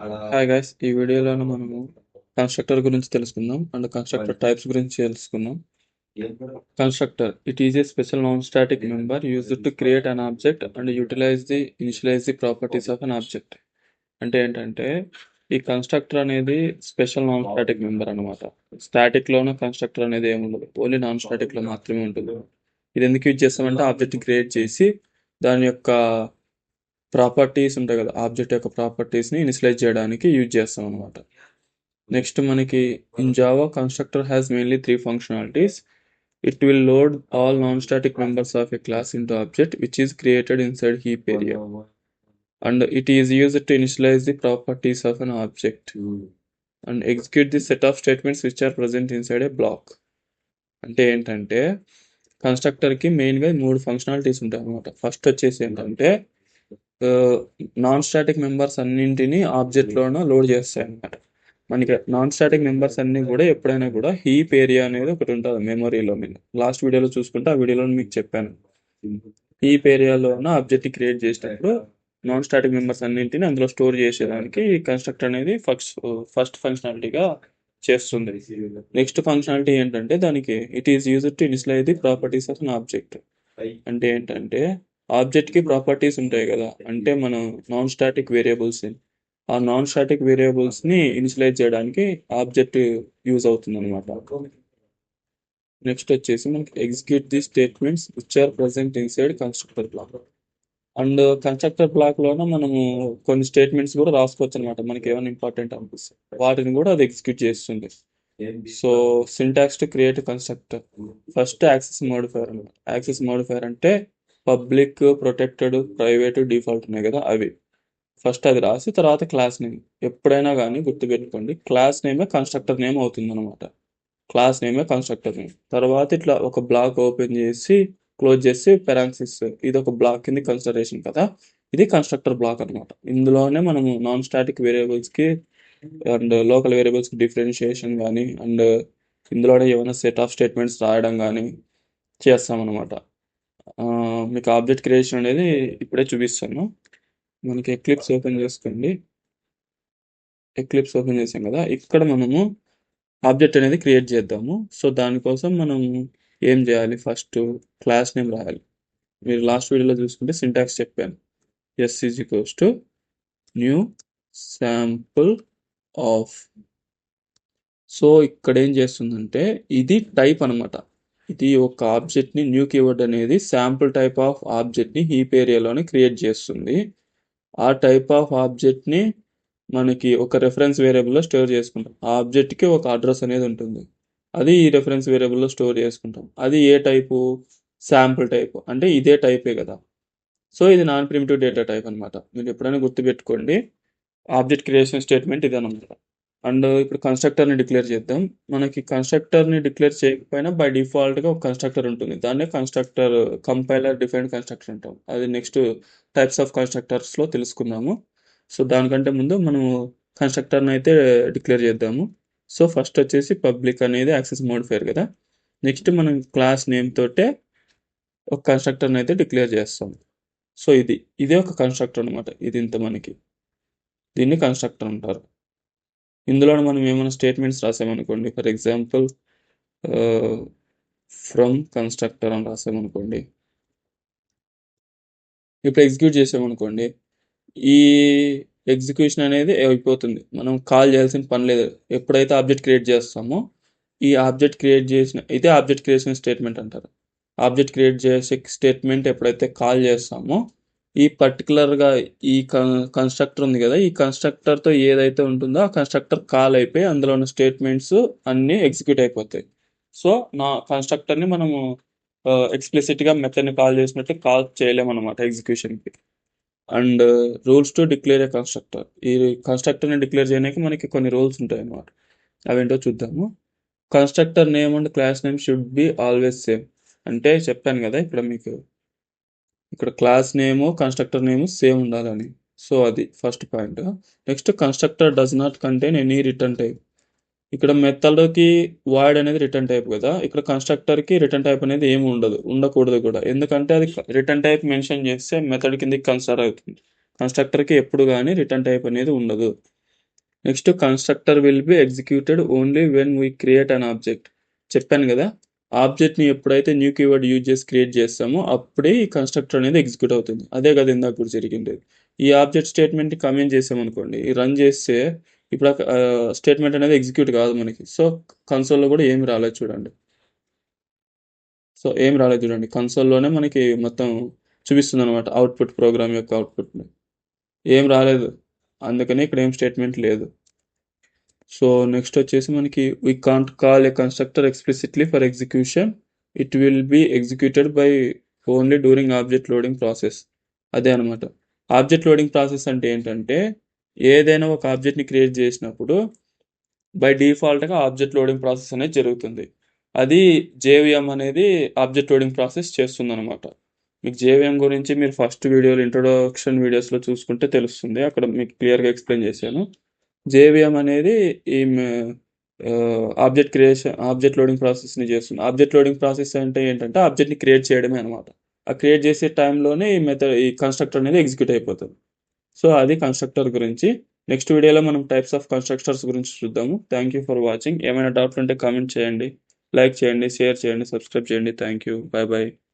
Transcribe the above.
Hi guys ఈ వీడియోలోనే మనము కన్స్ట్రక్టర్ గురించి తెలుసుకుందాం అండ్ కన్స్ట్రక్టర్ టైప్స్ గురించి తెలుసుకుందాం. Constructor it is a special non static member used to create an object and utilize the initialize the properties of an object అంటే ఏంటంటే ఈ కన్స్ట్రక్టర్ అనేది స్పెషల్ నాన్ స్టాటిక్ మెంబర్ అనమాట స్టాటిక్లోనే constructor అనేది ఏమి ఉండదు. ఓన్లీ నాన్ స్టాటిక్లో మాత్రమే ఉంటుంది. ఇది ఎందుకు యూజ్ చేస్తామంటే ఆబ్జెక్ట్ క్రియేట్ చేసి దాని యొక్క ప్రాపర్టీస్ ఉంటాయి కదా ఆబ్జెక్ట్ యొక్క ప్రాపర్టీస్ని ఇనిషియలైజ్ చేయడానికి యూజ్ చేస్తాం అనమాట నెక్స్ట్ మనకి in Java constructor has mainly three functionalities. It will load all non static members of a class into object which is created inside heap area and it is use to initialize the properties of an object and execute the set of statements which are present inside a block అంటే ఏంటంటే కన్స్ట్రక్టర్కి మెయిన్గా మూడు functionalities ఉంటాయి అనమాట first వచ్చేసి ఏంటంటే non static members అన్నింటినీ ఆబ్జెక్ట్లోన load చేస్తాయి అన్నమాట మనకి నాన్ స్టాటిక్ మెంబర్స్ అన్ని కూడా ఎప్పుడైనా కూడా హీప్ ఏరియా అనేది ఒకటి ఉంటుంది మెమొరీలో మీరు లాస్ట్ వీడియోలో చూసుకుంటే ఆ వీడియోలో మీకు చెప్పాను. హీప్ ఏరియాలోన ఆబ్జెక్ట్ క్రియేట్ చేసినప్పుడు నాన్ స్టాటిక్ మెంబర్స్ అన్నింటిని అందులో స్టోర్ చేసేదానికి కన్స్ట్రక్ట్ అనేది ఫస్ట్ ఫస్ట్ ఫంక్షనాలిటీగా చేస్తుంది. నెక్స్ట్ ఫంక్షనాలిటీ ఏంటంటే దానికి it is use to initialize the properties of an object అంటే ఏంటంటే ఆబ్జెక్ట్కి ప్రాపర్టీస్ ఉంటాయి కదా. అంటే మనం నాన్ స్టాటిక్ వేరియబుల్స్ ఆ నాన్ స్టాటిక్ వేరియబుల్స్ని ఇన్సులేట్ చేయడానికి ఆబ్జెక్ట్ యూజ్ అవుతుంది అనమాట నెక్స్ట్ వచ్చేసి మనకి execute the statements which are present inside constructor block and constructor block లోన మనము కొన్ని స్టేట్మెంట్స్ కూడా రాసుకోవచ్చు అనమాట మనకి ఏమైనా ఇంపార్టెంట్ అనిపిస్తుంది వాటిని కూడా అది ఎగ్జిక్యూట్ చేస్తుంది. So syntax to create constructor first access modifier అనమాట యాక్సెస్ మోడిఫైర్ అంటే పబ్లిక్ ప్రొటెక్టెడ్ ప్రైవేట్ డిఫాల్ట్ ఉన్నాయి కదా అవి. ఫస్ట్ అది రాసి తర్వాత క్లాస్ నేమ్. ఎప్పుడైనా కానీ గుర్తుపెట్టుకోండి క్లాస్ నేమే కన్స్ట్రక్టర్ నేమ్ అవుతుంది అనమాట క్లాస్ నేమే కన్స్ట్రక్టర్ నేమ్. తర్వాత ఇట్లా ఒక బ్లాక్ ఓపెన్ చేసి క్లోజ్ చేసి పెరాన్సిస్. ఇది ఒక బ్లాక్ కింద కన్సిడరేషన్ కదా. ఇది కన్స్ట్రక్టర్ బ్లాక్ అనమాట ఇందులోనే మనము నాన్ స్టాటిక్ వేరియబుల్స్కి అండ్ లోకల్ వేరియబుల్స్కి డిఫరెన్షియేషన్ కానీ అండ్ ఇందులోనే ఏమైనా సెట్ ఆఫ్ స్టేట్మెంట్స్ రాయడం కానీ చేస్తామన్నమాట. మీకు ఆబ్జెక్ట్ క్రియేషన్ అనేది ఇప్పుడే చూపిస్తాను. మనకి ఎక్లిప్స్ ఓపెన్ చేసుకోండి. ఎక్లిప్స్ ఓపెన్ చేసాం కదా. ఇక్కడ మనము ఆబ్జెక్ట్ అనేది క్రియేట్ చేద్దాము. సో దానికోసం మనం ఏం చేయాలి? ఫస్ట్ క్లాస్ నేమ్ రాయాలి. మీరు లాస్ట్ వీడియోలో చూసుకుంటే సింటాక్స్ చెప్పాను. S is equals to new sample of so ఇక్కడ ఏం చేస్తుందంటే ఇది టైప్ అన్నమాట. ఇది ఒక ఆబ్జెక్ట్ని న్యూ కీవర్డ్ అనేది శాంపుల్ టైప్ ఆఫ్ ఆబ్జెక్ట్ని హీప్ ఏరియాలోనే క్రియేట్ చేస్తుంది. ఆ టైప్ ఆఫ్ ఆబ్జెక్ట్ని మనకి ఒక రెఫరెన్స్ వేరియబుల్లో స్టోర్ చేసుకుంటాం. ఆ ఆబ్జెక్ట్కి ఒక అడ్రస్ అనేది ఉంటుంది. అది ఈ రెఫరెన్స్ వేరియబుల్లో స్టోర్ చేసుకుంటాం. అది ఏ టైపు? Sample type. అంటే ఇదే టైపే కదా. సో ఇది నాన్ ప్రిమిటివ్ డేటా టైప్ అన్నమాట. మీరు ఎప్పుడైనా గుర్తుపెట్టుకోండి. ఆబ్జెక్ట్ క్రియేషన్ స్టేట్మెంట్ ఇది అనమాట అండ్ ఇప్పుడు కన్స్ట్రక్టర్ని డిక్లేర్ చేద్దాం. మనకి కన్స్ట్రక్టర్ని డిక్లేర్ చేయకపోయినా బై డిఫాల్ట్గా ఒక కన్స్ట్రక్టర్ ఉంటుంది. దాన్నే కన్స్ట్రక్టర్ కంపైలర్ డిఫైన్డ్ కన్స్ట్రక్టర్ అంటాం. అది నెక్స్ట్ టైప్స్ ఆఫ్ కన్స్ట్రక్టర్స్లో తెలుసుకుందాము సో దానికంటే ముందు మనము కన్స్ట్రక్టర్ని అయితే డిక్లేర్ చేద్దాము. సో ఫస్ట్ వచ్చేసి పబ్లిక్ అనేది యాక్సెస్ మోడిఫైర్ కదా. నెక్స్ట్ మనం క్లాస్ నేమ్ తోటే ఒక కన్స్ట్రక్టర్ని అయితే డిక్లేర్ చేస్తాం. సో ఇది ఇదే ఒక కన్స్ట్రక్టర్ అనమాట ఇది ఇంత మనకి. దీన్ని కన్స్ట్రక్టర్ అంటారు. ఇందులో మనం ఏమైనా స్టేట్మెంట్స్ రాసామనుకోండి ఫర్ ఎగ్జాంపుల్ ఫ్రమ్ కన్స్ట్రక్టర్ అని రాసామనుకోండి. ఇప్పుడు ఎగ్జిక్యూట్ చేసామనుకోండి ఈ ఎగ్జిక్యూషన్ అనేది అయిపోతుంది. మనం కాల్ చేయాల్సిన పని లేదు. ఎప్పుడైతే ఆబ్జెక్ట్ క్రియేట్ చేస్తామో ఈ ఆబ్జెక్ట్ క్రియేట్ చేసిన ఇదే ఆబ్జెక్ట్ క్రియేషన్ స్టేట్మెంట్ అంటారు. ఆబ్జెక్ట్ క్రియేట్ చేసే స్టేట్మెంట్ ఎప్పుడైతే కాల్ చేస్తామో ఈ పర్టికులర్గా ఈ కన్స్ట్రక్టర్ ఉంది కదా ఈ కన్స్ట్రక్టర్తో ఏదైతే ఉంటుందో ఆ కన్స్ట్రక్టర్ కాల్ అయిపోయి అందులో ఉన్న స్టేట్మెంట్స్ అన్నీ ఎగ్జిక్యూట్ అయిపోతాయి. సో నా కన్స్ట్రక్టర్ని మనము ఎక్స్ప్లిసిట్గా మెథడ్ని కాల్ చేసినట్టు కాల్ చేయలేమన్నమాట ఎగ్జిక్యూషన్కి and rules to declare a constructor ఈ కన్స్ట్రక్టర్ని డిక్లేర్ చేయడానికి మనకి కొన్ని రూల్స్ ఉంటాయి అన్నమాట. అవేంటో చూద్దాము. Constructor name and class name should be always same అంటే చెప్పాను కదా ఇక్కడ మీకు ఇక్కడ class name constructor name same ఉండాలని సో అది first point next constructor does not contain any return type ఇక్కడ మెథడ్కి వాయిడ్ అనేది రిటర్న్ టైప్ కదా. ఇక్కడ కన్స్ట్రక్టర్కి రిటర్న్ టైప్ అనేది ఏమి ఉండదు ఉండకూడదు కూడా. ఎందుకంటే అది రిటర్న్ టైప్ మెన్షన్ చేస్తే మెథడ్ కిందకి కన్సిడర్ అవుతుంది. కన్స్ట్రక్టర్కి ఎప్పుడు కానీ రిటర్న్ టైప్ అనేది ఉండదు. Next constructor will be executed only when we create an object చెప్పాను కదా? ఆబ్జెక్ట్ని ఎప్పుడైతే న్యూ కీవర్డ్ యూజ్ చేసి క్రియేట్ చేస్తామో అప్పుడే ఈ కన్స్ట్రక్టర్ అనేది ఎగ్జిక్యూట్ అవుతుంది. అదే కదా ఇందాక కూడా జరిగింది. ఈ ఆబ్జెక్ట్ స్టేట్మెంట్ కమెంట్ చేసామనుకోండి అనుకోండి రన్ చేస్తే ఇప్పుడు స్టేట్మెంట్ అనేది ఎగ్జిక్యూట్ కాదు మనకి. సో కన్సోల్లో కూడా ఏమి రాలేదు చూడండి. సో ఏం రాలేదు చూడండి. కన్సోల్లోనే మనకి మొత్తం చూపిస్తుంది అనమాట అవుట్పుట్ ప్రోగ్రామ్ యొక్క అవుట్పుట్ని ఏం రాలేదు. అందుకని ఇక్కడ ఏం స్టేట్మెంట్ లేదు. సో నెక్స్ట్ వచ్చేసి మనకి we can't call a constructor explicitly for execution it will be executed by only during object loading process అదే అనమాట ఆబ్జెక్ట్ లోడింగ్ ప్రాసెస్ అంటే ఏంటంటే ఏదైనా ఒక ఆబ్జెక్ట్ని క్రియేట్ చేసినప్పుడు బై డిఫాల్ట్గా ఆబ్జెక్ట్ లోడింగ్ ప్రాసెస్ అనేది జరుగుతుంది. అది జేవిఎం అనేది ఆబ్జెక్ట్ లోడింగ్ ప్రాసెస్ చేస్తుందనమాట మీకు జేవిఎం గురించి మీరు ఫస్ట్ వీడియోలు ఇంట్రొడక్షన్ వీడియోస్లో చూసుకుంటే తెలుస్తుంది. అక్కడ మీకు క్లియర్గా ఎక్స్ప్లెయిన్ చేశాను. జేవిఎం అనేది ఈ ఆబ్జెక్ట్ క్రియేషన్ ఆబ్జెక్ట్ లోడింగ్ ప్రాసెస్ని చేస్తుంది. ఆబ్జెక్ట్ లోడింగ్ ప్రాసెస్ అంటే ఏంటంటే ఆబ్జెక్ట్ని క్రియేట్ చేయడమే అనమాట ఆ క్రియేట్ చేసే టైంలోనే ఈ మెథడ్ ఈ కన్స్ట్రక్టర్ అనేది ఎగ్జిక్యూట్ అయిపోతుంది. సో అది కన్స్ట్రక్టర్ గురించి. నెక్స్ట్ వీడియోలో మనం టైప్స్ ఆఫ్ కన్స్ట్రక్టర్స్ గురించి చూద్దాము. Thank you for watching. ఏమైనా డౌట్లు ఉంటే కామెంట్ చేయండి. లైక్ చేయండి షేర్ చేయండి సబ్స్క్రైబ్ చేయండి. Thank you. Bye bye